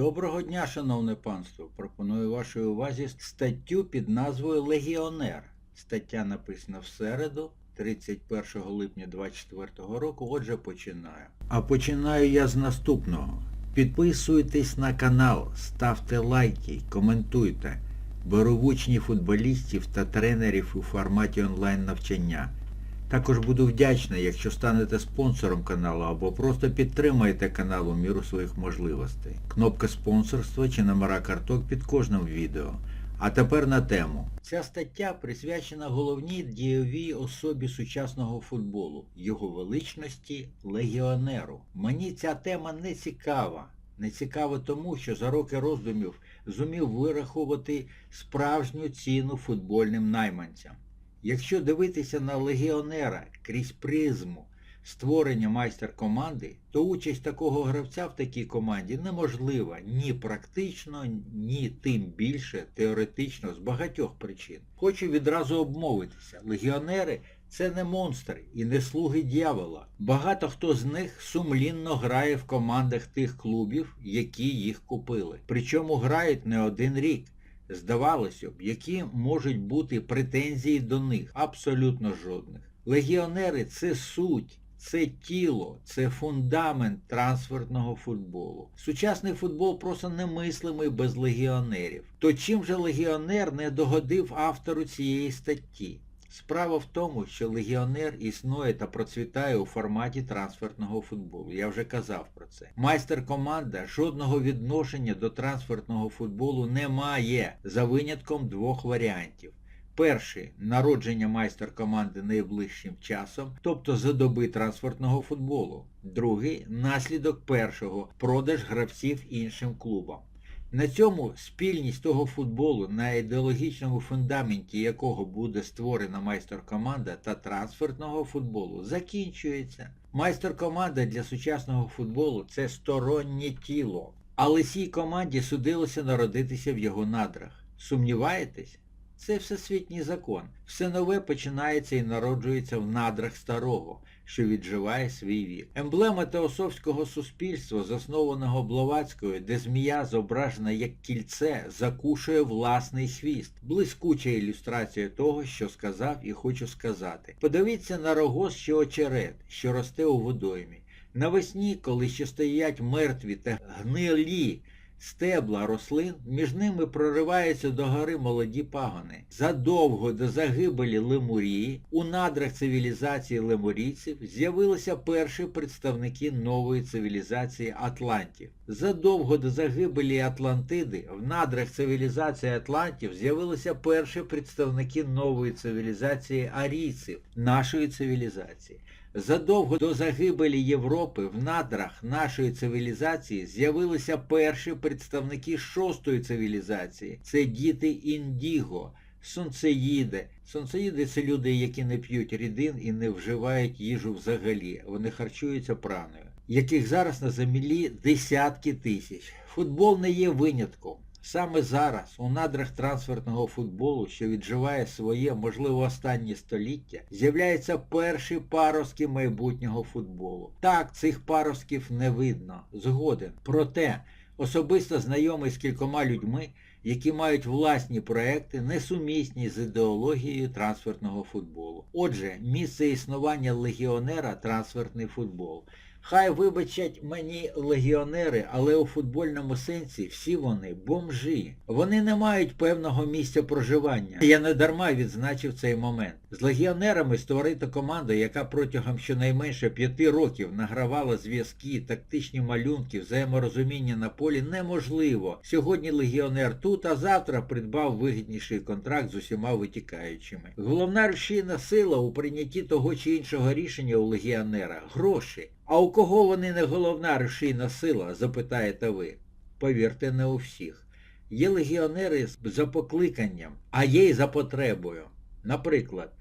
Доброго дня, шановне панство! Пропоную вашій увазі статтю під назвою Легіонер. Стаття написана в середу, 31 липня 2024 року. Отже, починаю. А починаю я з наступного. Підписуйтесь на канал, ставте лайки, коментуйте. Беру в футболістів та тренерів у форматі онлайн навчання. Також буду вдячний, якщо станете спонсором каналу або просто підтримаєте канал у міру своїх можливостей. Кнопка спонсорства чи номера карток під кожним відео. А тепер на тему. Ця стаття присвячена головній дієвій особі сучасного футболу, його величності легіонеру. Мені ця тема не цікава. Не цікаво тому, що за роки роздумів зумів вирахувати справжню ціну футбольним найманцям. Якщо дивитися на легіонера крізь призму створення майстер-команди, то участь такого гравця в такій команді неможлива ні практично, ні тим більше теоретично з багатьох причин. Хочу відразу обмовитися. Легіонери це не монстри і не слуги дьявола. Багато хто з них сумлінно грає в командах тих клубів, які їх купили. Причому грають не один рік. Здавалося б, які можуть бути претензії до них? Абсолютно жодних. Легіонери це суть, це тіло, це фундамент трансфертного футболу. Сучасний футбол просто немислимий без легіонерів. То чим же легіонер не догодив автору цієї статті? Справа в тому, що легіонер існує та процвітає у форматі трансферного футболу. Я вже казав про це. Майстер-команда жодного відношення до трансферного футболу не має, за винятком двох варіантів. Перший народження майстер-команди найближчим часом, тобто за доби трансферного футболу. Другий наслідок першого продаж гравців іншим клубам. На цьому спільність того футболу, на ідеологічному фундаменті якого буде створена майстер-команда та трансферного футболу, закінчується. Майстер-команда для сучасного футболу це стороннє тіло. Але цій команді судилося народитися в його надрах. Сумніваєтесь? Це всесвітній закон. Все нове починається і народжується в надрах старого, що відживає свій вік. Емблема теософського суспільства, заснованого Блаватською, де змія зображена як кільце, закушує власний хвіст. Блискуча ілюстрація того, що сказав і хочу сказати. Подивіться на рогоз чи очерет, що росте у водоймі. Навесні, коли ще стоять мертві та гнилі, стебла рослин, між ними прориваються до гори молоді пагони. Задовго до загибелі Лемурії у надрах цивілізації лемурійців з'явилися перші представники нової цивілізації Атлантів. Задовго до загибелі Атлантиди в надрах цивілізації Атлантів з'явилися перші представники нової цивілізації арійців, нашої цивілізації. Задовго до загибелі Європи в надрах нашої цивілізації з'явилися перші представники шостої цивілізації. Це діти індіго, сонцеїди. Сонцеїди це люди, які не п'ють рідин і не вживають їжу взагалі. Вони харчуються праною, яких зараз на землі десятки тисяч. Футбол не є винятком. Саме зараз, у надрах трансферного футболу, що відживає своє, можливо, останнє століття, з'являються перші паростки майбутнього футболу. Так, цих паростків не видно, згоден. Проте, особисто знайомий з кількома людьми, які мають власні проекти, несумісні з ідеологією трансферного футболу. Отже, місце існування легіонера трансферний футбол. Хай вибачать мені легіонери, але у футбольному сенсі всі вони бомжі. Вони не мають певного місця проживання. Я не дарма відзначив цей момент. З легіонерами створити команду, яка протягом щонайменше п'яти років награвала зв'язки, тактичні малюнки, взаєморозуміння на полі неможливо. Сьогодні легіонер тут, а завтра придбав вигідніший контракт з усіма витікаючими. Головна рушійна сила у прийнятті того чи іншого рішення у легіонера гроші. А у кого вони не головна рушійна сила, запитаєте ви? Повірте, не у всіх. Є легіонери за покликанням, а є й за потребою. Наприклад,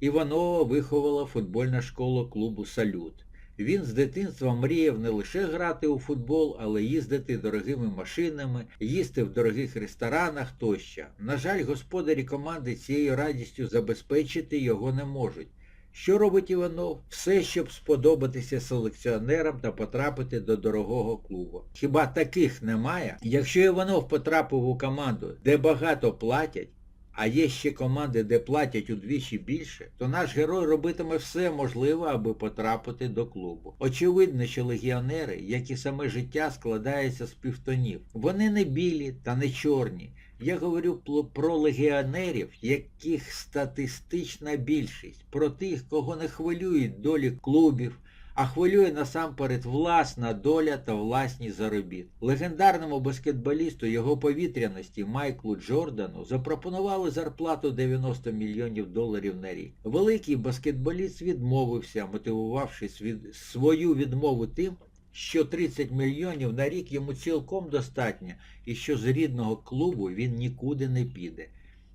Іванова виховала футбольна школа клубу Салют. Він з дитинства мріяв не лише грати у футбол, але їздити дорогими машинами, їсти в дорогих ресторанах тощо. На жаль, господарі команди цією радістю забезпечити його не можуть. Що робить Іванов? Все, щоб сподобатися селекціонерам та потрапити до дорогого клубу. Хіба таких немає? Якщо Іванов потрапив у команду, де багато платять, а є ще команди, де платять удвічі більше, то наш герой робитиме все можливе, аби потрапити до клубу. Очевидно, що легіонери, як і саме життя, складаються з півтонів. Вони не білі та не чорні. Я говорю про легіонерів, яких статистична більшість, про тих, кого не хвилюють долі клубів, а хвилює насамперед власна доля та власні заробіт. Легендарному баскетболісту його повітряності Майклу Джордану запропонували зарплату 90 мільйонів доларів на рік. Великий баскетболіст відмовився, мотивувавши свід- свою відмову тим, що 30 мільйонів на рік йому цілком достатньо і що з рідного клубу він нікуди не піде.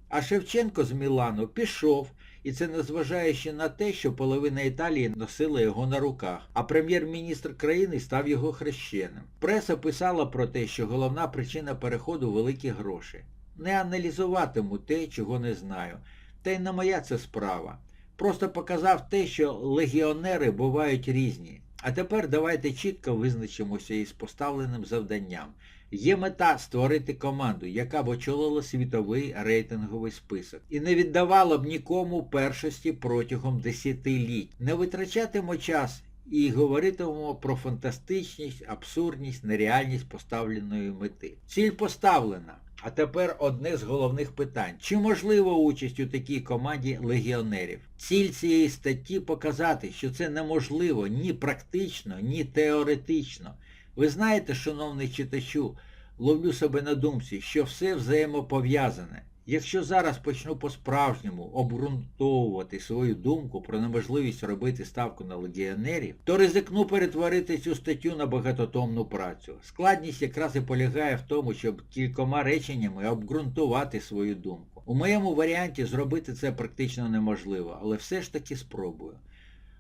А Шевченко з Мілану пішов, і це незважаючи на те, що половина Італії носила його на руках, а прем'єр-міністр країни став його хрещеним. Преса писала про те, що головна причина переходу великі гроші. Не аналізуватиму те, чого не знаю. Та й не моя це справа. Просто показав те, що легіонери бувають різні. А тепер давайте чітко визначимося із поставленим завданням. Є мета створити команду, яка б очолила світовий рейтинговий список і не віддавала б нікому першості протягом десятиліть. Не витрачатимо час і говоритимемо про фантастичність, абсурдність, нереальність поставленої мети. Ціль поставлена. А тепер одне з головних питань. Чи можлива участь у такій команді легіонерів? Ціль цієї статті показати, що це неможливо ні практично, ні теоретично. Ви знаєте, шановний читачу, ловлю себе на думці, що все взаємопов'язане. Якщо зараз почну по-справжньому обґрунтовувати свою думку про неможливість робити ставку на легіонерів, то ризикну перетворити цю статтю на багатотомну працю. Складність якраз і полягає в тому, щоб кількома реченнями обґрунтувати свою думку. У моєму варіанті зробити це практично неможливо, але все ж таки спробую.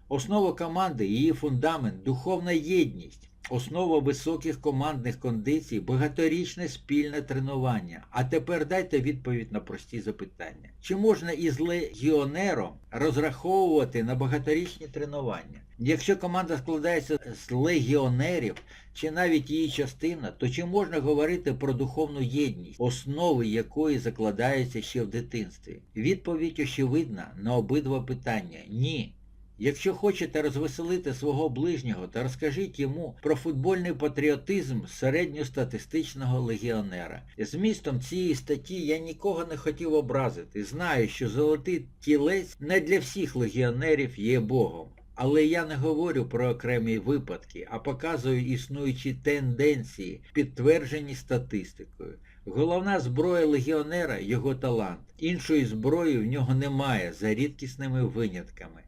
Основа команди, її фундамент, духовна єдність. Основа високих командних кондицій багаторічне спільне тренування. А тепер дайте відповідь на прості запитання. Чи можна із легіонером розраховувати на багаторічні тренування? Якщо команда складається з легіонерів, чи навіть її частина, то чи можна говорити про духовну єдність, основи якої закладаються ще в дитинстві? Відповідь очевидна на обидва питання – ні. Якщо хочете розвеселити свого ближнього, то розкажіть йому про футбольний патріотизм середньостатистичного легіонера. Змістом цієї статті я нікого не хотів образити. Знаю, що золотий тілець не для всіх легіонерів є Богом. Але я не говорю про окремі випадки, а показую існуючі тенденції, підтверджені статистикою. Головна зброя легіонера його талант. Іншої зброї в нього немає за рідкісними винятками.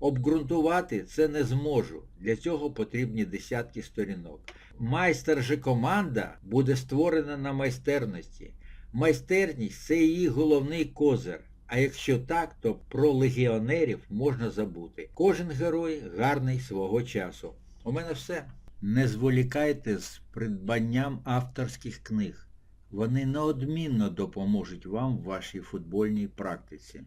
Обґрунтувати це не зможу. Для цього потрібні десятки сторінок. Майстер же команда буде створена на майстерності. Майстерність це її головний козир. А якщо так, то про легіонерів можна забути. Кожен герой гарний свого часу. У мене все. Не зволікайте з придбанням авторських книг. Вони неодмінно допоможуть вам в вашій футбольній практиці.